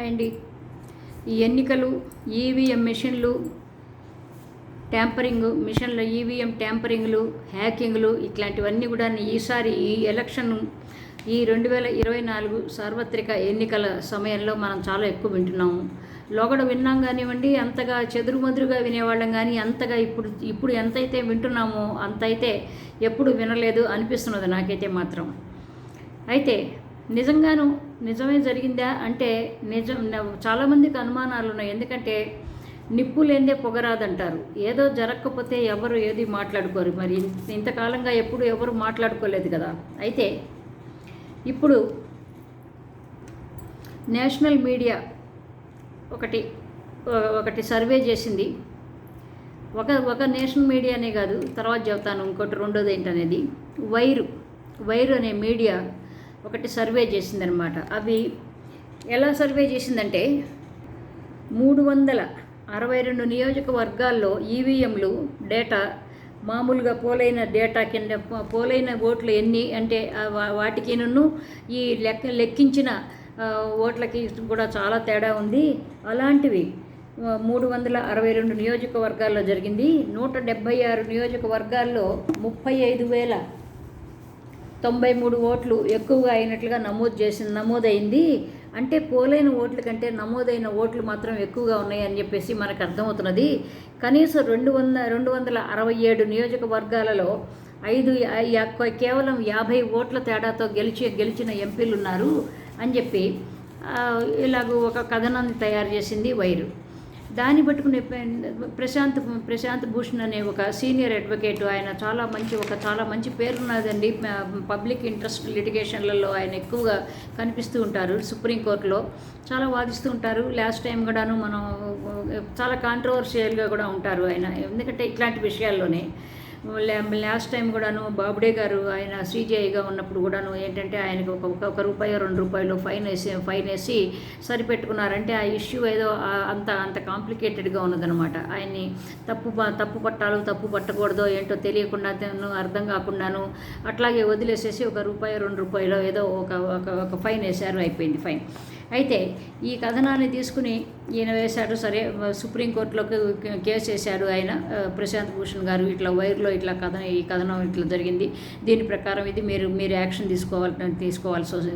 అండి. ఈ ఎన్నికలు ఈవీఎం మిషన్లు ట్యాంపరింగ్ మిషన్ల ఈవీఎం ట్యాంపరింగ్లు హ్యాకింగ్లు ఇట్లాంటివన్నీ కూడా ఈసారి ఈ ఎలక్షన్ ఈ రెండు వేల ఇరవై నాలుగు సార్వత్రిక ఎన్నికల సమయంలో మనం చాలా ఎక్కువ వింటున్నాము. లోగడ విన్నాం కానివ్వండి అంతగా చెదురుమదురుగా వినేవాళ్ళం కానీ అంతగా ఇప్పుడు ఇప్పుడు ఎంతైతే వింటున్నామో అంతైతే ఎప్పుడు వినలేదు అనిపిస్తున్నది నాకైతే మాత్రం. అయితే నిజంగాను నిజమే జరిగిందా అంటే నిజం చాలామందికి అనుమానాలు ఉన్నాయి. ఎందుకంటే నిప్పు లేదే పొగరాదంటారు ఏదో జరగకపోతే ఎవరు ఏది మాట్లాడుకోరు. మరి ఇంతకాలంగా ఎప్పుడు ఎవరు మాట్లాడుకోలేదు కదా. అయితే ఇప్పుడు నేషనల్ మీడియా ఒకటి ఒకటి సర్వే చేసింది. ఒక ఒక నేషనల్ మీడియానే కాదు తర్వాత చెబుతాను ఇంకోటి రెండోది ఏంటనేది. వైరు వైరు అనే మీడియా ఒకటి సర్వే చేసిందనమాట అవి ఎలా సర్వే చేసిందంటే మూడు వందల అరవై రెండు నియోజకవర్గాల్లో ఈవీఎంలు డేటా మామూలుగా పోలైన డేటా కింద పోలైన ఓట్లు ఎన్ని అంటే వా- వాటికి నన్ను ఈ లెక్క లెక్కించిన ఓట్లకి కూడా చాలా తేడా ఉంది. అలాంటివి మూడు వందల అరవై రెండు నియోజకవర్గాల్లో జరిగింది. నూట డెబ్భై ఆరు నియోజకవర్గాల్లో ముప్పై ఐదు వేల తొంభై మూడు ఓట్లు ఎక్కువగా అయినట్లుగా నమోదు చేసింది నమోదైంది. అంటే పోలైన ఓట్ల కంటే నమోదైన ఓట్లు మాత్రం ఎక్కువగా ఉన్నాయని చెప్పేసి మనకు అర్థమవుతున్నది. కనీసం రెండు వంద రెండు వందల అరవై ఏడు నియోజకవర్గాలలో ఐదు కేవలం యాభై ఓట్ల తేడాతో గెలిచి గెలిచిన ఎంపీలు ఉన్నారు అని చెప్పి ఇలాగ ఒక కథనాన్ని తయారు చేసింది వైరు. దాన్ని పట్టుకునే ప్రశాంత్ ప్రశాంత్ భూషణ్ అనే ఒక సీనియర్ అడ్వకేట్ ఆయన చాలా మంచి ఒక చాలా మంచి పేరున్నదండి. పబ్లిక్ ఇంట్రెస్ట్ లిటిగేషన్లలో ఆయన ఎక్కువగా కనిపిస్తూ ఉంటారు సుప్రీంకోర్టులో చాలా వాదిస్తూ ఉంటారు. లాస్ట్ టైం కూడాను మనం చాలా కాంట్రవర్షియల్గా కూడా ఉంటారు ఆయన. ఎందుకంటే ఇట్లాంటి విషయాల్లోనే లాస్ట్ టైం కూడాను బాబుడే గారు ఆయన సిజిఐగా ఉన్నప్పుడు కూడాను ఏంటంటే ఆయనకు ఒక ఒక- రూపాయి రెండు రూపాయలు ఫైన్ వేసి ఫైన్ వేసి సరిపెట్టుకున్నారంటే ఆ ఇష్యూ ఏదో అంత అంత కాంప్లికేటెడ్గా ఉన్నదనమాట ఆయన్ని తప్పు తప్పు పట్టాలు తప్పు పట్టకూడదో ఏంటో తెలియకుండా అర్థం కాకుండాను అట్లాగే వదిలేసేసి ఒక రూపాయి రెండు రూపాయలు ఏదో ఒక ఒక ఒక ఫైన్ వేశారు అయిపోయింది ఫైన్. అయితే ఈ కథనాన్ని తీసుకుని ఈయన వేశాడు. సరే సుప్రీంకోర్టులోకి కేసు వేశాడు ఆయన. ప్రశాంత్ భూషణ్ గారు ఇట్లా వైర్లో ఇట్లా కథనం ఈ కథనం ఇట్లా జరిగింది. దీని ప్రకారం ఇది మీరు మీరు యాక్షన్ తీసుకోవాలి తీసుకోవాల్సి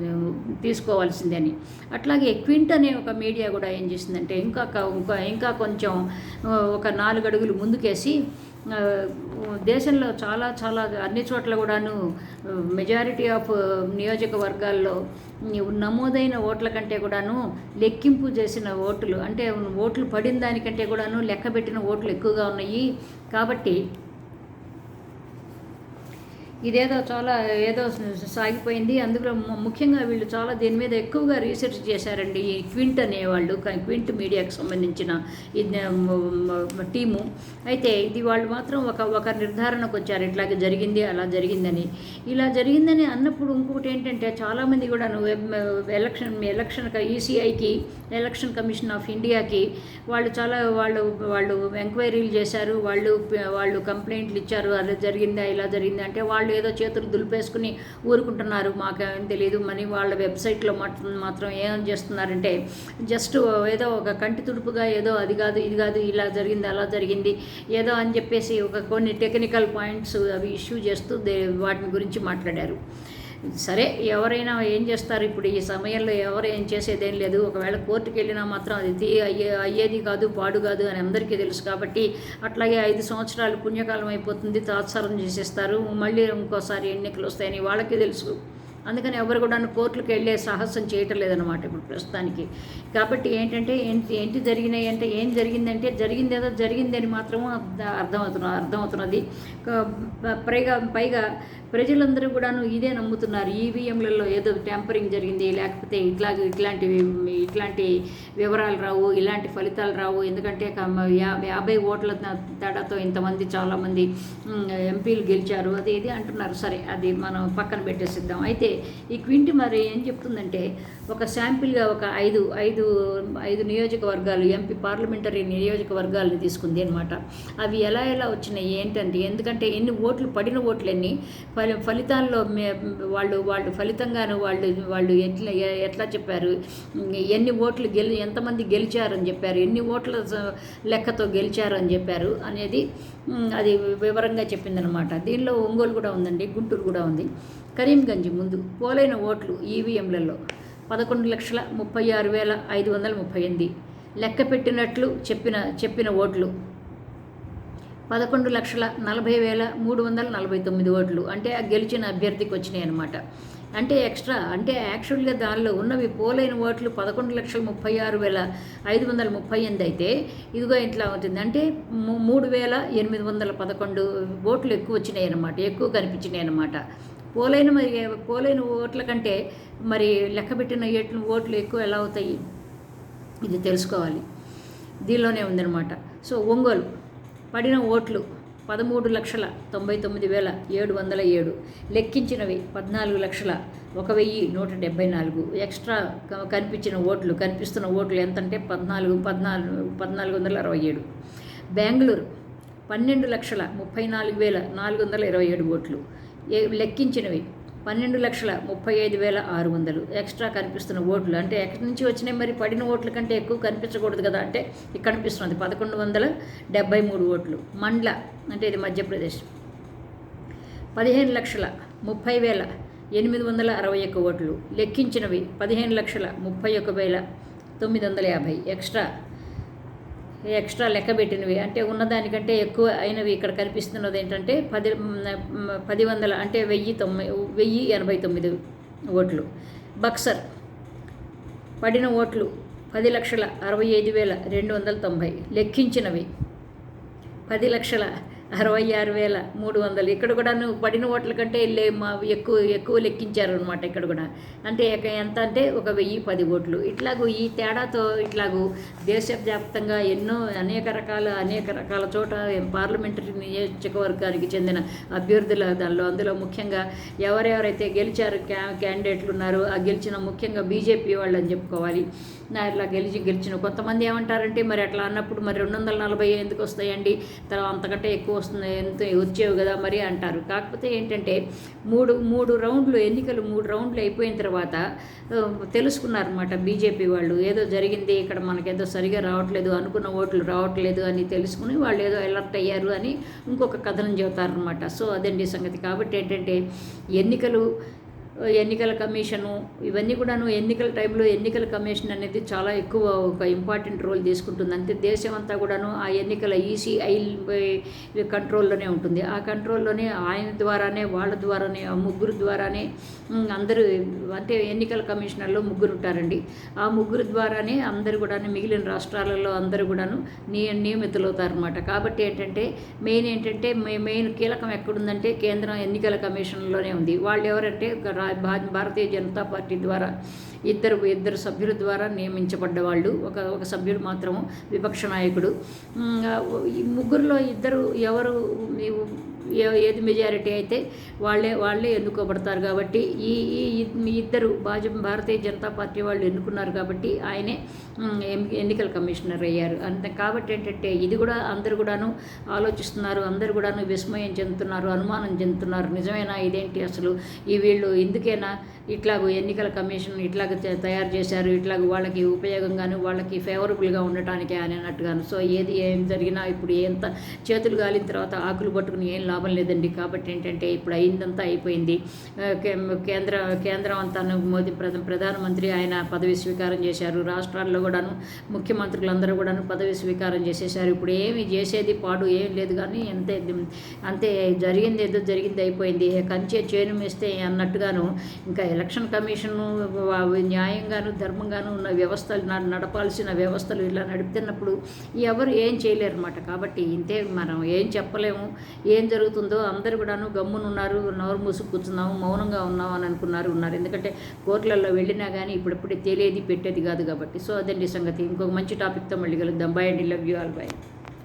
తీసుకోవాల్సిందని అట్లాగే క్వింట్ అనే ఒక మీడియా కూడా ఏం చేసిందంటే ఇంకా ఇంకా ఇంకా కొంచెం ఒక నాలుగు అడుగులు ముందుకేసి దేశంలో చాలా చాలా అన్ని చోట్ల కూడాను మెజారిటీ ఆఫ్ నియోజకవర్గాల్లో నమోదైన ఓట్ల కంటే కూడాను లెక్కింపు చేసిన ఓట్లు అంటే ఓట్లు పడిన దానికంటే కూడాను లెక్క పెట్టిన ఓట్లు ఎక్కువగా ఉన్నాయి. కాబట్టి ఇదేదో చాలా ఏదో సాగిపోయింది. అందులో ముఖ్యంగా వీళ్ళు చాలా దీని మీద ఎక్కువగా రీసెర్చ్ చేశారండి ఈ క్వింట్ అనేవాళ్ళు వాళ్ళు క్వింట్ మీడియాకి సంబంధించిన ఇది టీము. అయితే ఇది వాళ్ళు మాత్రం ఒక ఒక నిర్ధారణకు వచ్చారు. ఇట్లాగే జరిగింది అలా జరిగిందని. ఇలా జరిగిందని అన్నప్పుడు ఇంకొకటి ఏంటంటే చాలామంది కూడా ఎలక్షన్ ఎలక్షన్ ఈసీఐకి ఎలక్షన్ కమిషన్ ఆఫ్ ఇండియాకి వాళ్ళు చాలా వాళ్ళు వాళ్ళు ఎంక్వైరీలు చేశారు. వాళ్ళు వాళ్ళు కంప్లైంట్లు ఇచ్చారు. అలా జరిగిందా ఇలా జరిగిందా అంటే వాళ్ళు ఏదో చేతులు దులిపేసుకుని ఊరుకుంటున్నారు. మాకేం తెలియదు మరి వాళ్ళ వెబ్సైట్లో మాత్రం మాత్రం ఏం చేస్తున్నారంటే జస్ట్ ఏదో ఒక కంటి తుడుపుగా ఏదో అది కాదు ఇది కాదు ఇలా జరిగింది అలా జరిగింది ఏదో అని చెప్పేసి ఒక కొన్ని టెక్నికల్ పాయింట్స్ అవి ఇష్యూ చేస్తూ వాటిని గురించి మాట్లాడారు. సరే ఎవరైనా ఏం చేస్తారు? ఇప్పుడు ఈ సమయంలో ఎవరు ఏం చేసేదేం లేదు. ఒకవేళ కోర్టుకి వెళ్ళినా మాత్రం అది అయ్యే అయ్యేది కాదు పాడు కాదు అని అందరికీ తెలుసు కాబట్టి అట్లాగే ఐదు సంవత్సరాలు పుణ్యకాలం అయిపోతుంది తాత్సారం చేసేస్తారు. మళ్ళీ ఇంకోసారి ఎన్నికలు వస్తాయని వాళ్ళకి తెలుసు. అందుకని ఎవరు కూడా కోర్టులకు వెళ్ళే సాహసం చేయటం లేదనమాట ఇప్పుడు ప్రస్తుతానికి. కాబట్టి ఏంటంటే ఏంటి ఏంటి జరిగినాయి అంటే ఏం జరిగిందంటే జరిగింది ఏదో జరిగిందని మాత్రము అర్థమవుతున్న అర్థమవుతున్నది. పైగా పైగా ప్రజలందరూ కూడాను ఇదే నమ్ముతున్నారు. ఈవీఎంలలో ఏదో ట్యాంపరింగ్ జరిగింది లేకపోతే ఇట్లా ఇట్లాంటివి ఇట్లాంటి వివరాలు రావు ఇలాంటి ఫలితాలు రావు. ఎందుకంటే యా- యాభై ఓట్ల తేడాతో ఇంతమంది చాలామంది ఎంపీలు గెలిచారు. అది ఇది అంటున్నారు. సరే అది మనం పక్కన పెట్టేసిద్దాం. అయితే ఈ క్వింటి మరి ఏం చెప్తుందంటే ఒక శాంపిల్గా ఒక ఐదు ఐదు ఐదు నియోజకవర్గాలు ఎంపీ పార్లమెంటరీ నియోజకవర్గాలను తీసుకుంది అనమాట అవి ఎలా ఎలా వచ్చినాయి ఏంటంటే ఎందుకంటే ఎన్ని ఓట్లు పడిన ఓట్లు ఎన్ని ఫలి ఫలితాల్లో మే వాళ్ళు వాళ్ళు ఫలితంగాను వాళ్ళు వాళ్ళు ఎట్లా ఎట్లా చెప్పారు? ఎన్ని ఓట్లు గెలి ఎంతమంది గెలిచారని చెప్పారు? ఎన్ని ఓట్ల లెక్కతో గెలిచారు అని చెప్పారు? అనేది అది వివరంగా చెప్పిందనమాట దీనిలో ఒంగోలు కూడా ఉందండి గుంటూరు కూడా ఉంది. కరీంగంజ్ ముందు పోలైన ఓట్లు ఈవీఎంలలో పదకొండు లక్షల ముప్పై ఆరు వేల ఐదు వందల ముప్పై ఎనిమిది. లెక్క పెట్టినట్లు చెప్పిన చెప్పిన ఓట్లు పదకొండు లక్షల నలభై వేల మూడు వందల నలభై తొమ్మిది ఓట్లు. అంటే ఆ గెలిచిన అభ్యర్థికి వచ్చినాయి అనమాట అంటే ఎక్స్ట్రా అంటే యాక్చువల్గా దానిలో ఉన్నవి పోలైన ఓట్లు పదకొండు లక్షల ముప్పై ఆరు వేల ఐదు వందల ముప్పై ఎనిమిది అయితే ఇదిగో ఇట్లా ఉంటుంది అంటే మూ- మూడు వేల ఎనిమిది వందల పదకొండు ఓట్లు ఎక్కువ వచ్చినాయి అనమాట ఎక్కువ కనిపించినాయి అనమాట పోలైన మరి పోలైన ఓట్ల కంటే మరి లెక్కబెట్టిన ఏట్లు ఓట్లు ఎక్కువ ఎలా అవుతాయి? ఇది తెలుసుకోవాలి. దీనిలోనే ఉందన్నమాట. సో ఒంగోలు పడిన ఓట్లు పదమూడు లక్షల తొంభై తొమ్మిది వేల ఏడు వందల ఏడు. లెక్కించినవి పద్నాలుగు లక్షల ఒక వెయ్యి నూట డెబ్బై నాలుగు. ఎక్స్ట్రా క- కనిపించిన ఓట్లు కనిపిస్తున్న ఓట్లు ఎంతంటే పద్నాలుగు పద్నాలుగు పద్నాలుగు వందల అరవై ఏడు. బెంగళూరు పన్నెండు లక్షల ముప్పై నాలుగు వేల నాలుగు వందల ఇరవై ఏడు ఓట్లు. ఏ- లెక్కించినవి పన్నెండు లక్షల ముప్పై ఐదు వేల ఆరు వందలు. ఎక్స్ట్రా కనిపిస్తున్న ఓట్లు అంటే ఎక్కడి నుంచి వచ్చినాయి మరి? పడిన ఓట్ల కంటే ఎక్కువ కనిపించకూడదు కదా? అంటే ఇక్కడ కనిపిస్తున్నది పదకొండు వందల డెబ్బై మూడు ఓట్లు. మండ్ల అంటే ఇది మధ్యప్రదేశ్. పదిహేను లక్షల ముప్పై వేల ఎనిమిది వందల అరవై ఒక్క ఓట్లు. లెక్కించినవి పదిహేను లక్షల ముప్పై ఒక్క వేల తొమ్మిది వందల యాభై. ఎక్స్ట్రా ఎక్స్ట్రా లెక్క పెట్టినవి. అంటే ఉన్నదానికంటే ఎక్కువ అయినవి ఇక్కడ కనిపిస్తున్నది ఏంటంటే పది పది వందల అంటే వెయ్యి తొమ్మిది వెయ్యి ఎనభై తొమ్మిది ఓట్లు. బక్సర్ పడిన ఓట్లు పది లక్షల అరవై ఐదు వేల రెండు వందల తొంభై. లెక్కించినవి పది లక్షల అరవై ఆరు వేల మూడు వందలు. ఇక్కడ కూడా నువ్వు పడిన ఓట్ల కంటే వెళ్ళే మా ఎక్కువ ఎక్కువ లెక్కించారు అనమాట ఇక్కడ కూడా. అంటే ఇక ఎంత అంటే ఒక వెయ్యి పది ఓట్లు. ఇట్లాగూ ఈ తేడాతో ఇట్లాగూ దేశవ్యాప్తంగా ఎన్నో అనేక రకాల అనేక రకాల చోట పార్లమెంటరీ నియోజకవర్గానికి చెందిన అభ్యర్థుల దానిలో అందులో ముఖ్యంగా ఎవరెవరైతే గెలిచారు క్యా క్యాండిడేట్లు ఉన్నారో ఆ గెలిచిన ముఖ్యంగా బీజేపీ వాళ్ళు అని చెప్పుకోవాలి. నా ఇట్లా గెలిచి గెలిచిన కొంతమంది ఏమంటారంటే మరి అట్లా అన్నప్పుడు మరి రెండు వందల నలభై ఎందుకు వస్తాయండి. తర్వాత అంతకంటే ఎక్కువ వస్తుంది ఎంత వచ్చేవి కదా మరి అంటారు. కాకపోతే ఏంటంటే మూడు మూడు రౌండ్లు ఎన్నికలు మూడు రౌండ్లు అయిపోయిన తర్వాత తెలుసుకున్నారనమాట తెలుసుకున్నారన్నమాట బీజేపీ వాళ్ళు. ఏదో జరిగింది ఇక్కడ మనకేదో సరిగా రావట్లేదు అనుకున్న ఓట్లు రావట్లేదు అని తెలుసుకుని వాళ్ళు ఏదో అలర్ట్ అయ్యారు అని ఇంకొక కథనం చెబుతారనమాట సో అదండి సంగతి. కాబట్టి ఏంటంటే ఎన్నికలు ఎన్నికల కమిషను ఇవన్నీ కూడాను ఎన్నికల టైంలో ఎన్నికల కమిషన్ అనేది చాలా ఎక్కువ ఒక ఇంపార్టెంట్ రోల్ తీసుకుంటుంది. అంతే దేశం అంతా కూడాను ఆ ఎన్నికల ఈసీఐ కంట్రోల్లోనే ఉంటుంది. ఆ కంట్రోల్లోనే ఆయన ద్వారానే వాళ్ళ ద్వారానే ఆ ముగ్గురు ద్వారానే అందరూ అంటే ఎన్నికల కమిషనర్లో ముగ్గురు ఉంటారండి. ఆ ముగ్గురు ద్వారానే అందరు కూడాను మిగిలిన రాష్ట్రాలలో అందరూ కూడాను నియ నియమితులవుతారన్నమాట. కాబట్టి ఏంటంటే మెయిన్ ఏంటంటే మెయిన్ కీలకం ఎక్కడుందంటే కేంద్రం ఎన్నికల కమిషన్లోనే ఉంది. వాళ్ళు ఎవరంటే భారతీయ జనతా పార్టీ ద్వారా ఇద్దరు ఇద్దరు సభ్యుల ద్వారా నియమించబడ్డ వాళ్ళు ఒక ఒక సభ్యుడు మాత్రము విపక్ష నాయకుడు. ఈ ముగ్గురులో ఇద్దరు ఎవరు? ఏది మెజారిటీ అయితే వాళ్ళే వాళ్ళే ఎన్నుకోబడతారు కాబట్టి ఈ ఈ ఇద్దరు భాజపా భారతీయ జనతా పార్టీ వాళ్ళు ఎన్నుకున్నారు కాబట్టి ఆయనే ఎన్నికల కమిషనర్ అయ్యారు. అంతే కాబట్టి ఏంటంటే ఇది కూడా అందరు కూడాను ఆలోచిస్తున్నారు అందరు కూడాను విస్మయం చెందుతున్నారు అనుమానం చెందుతున్నారు. నిజమేనా ఇదేంటి అసలు? ఈ వీళ్ళు ఎందుకైనా ఇట్లాగూ ఎన్నికల కమిషన్ ఇట్లాగ తయారు చేశారు ఇట్లాగ వాళ్ళకి ఉపయోగంగాను వాళ్ళకి ఫేవరబుల్గా ఉండటానికి అని అన్నట్టుగాను సో ఏది ఏం జరిగినా ఇప్పుడు ఎంత చేతులు గాలిన తర్వాత ఆకులు పట్టుకుని ఏం లాభం లేదండి. కాబట్టి ఏంటంటే ఇప్పుడు అయిందంతా అయిపోయింది. కే- కేంద్ర కేంద్రం అంతా మోదీ ప్రధ ప్రధానమంత్రి ఆయన పదవి స్వీకారం చేశారు. రాష్ట్రాల్లో కూడాను ముఖ్యమంత్రులందరూ కూడాను పదవి స్వీకారం చేసేసారు ఇప్పుడు ఏమి చేసేది పాడు ఏం లేదు. కానీ అంతే అంతే జరిగింది ఏదో జరిగింది అయిపోయింది. కంచే చేను వేస్తే అన్నట్టుగాను ఇంకా ఎలక్షన్ కమిషన్ న్యాయంగాను ధర్మంగాను ఉన్న వ్యవస్థలు నడపాల్సిన వ్యవస్థలు ఇలా నడుపుతున్నప్పుడు ఎవరు ఏం చేయలేరు అనమాట కాబట్టి ఇంతే మనం ఏం చెప్పలేము ఏం జరుగుతుంది జరుగుతుందో అందరు కూడాను గమ్మునున్నారు నోరు మూసుకు కూర్చున్నాము మౌనంగా ఉన్నాము అని అనుకున్నారు ఉన్నారు. ఎందుకంటే కోర్టులలో వెళ్ళినా కానీ ఇప్పుడప్పుడే తేలేది పెట్టేది కాదు కాబట్టి. సో అదండి సంగతి. ఇంకొక మంచి టాపిక్తో మళ్ళీ కలుద్దాం. బాయ్ అండి. Love you all bye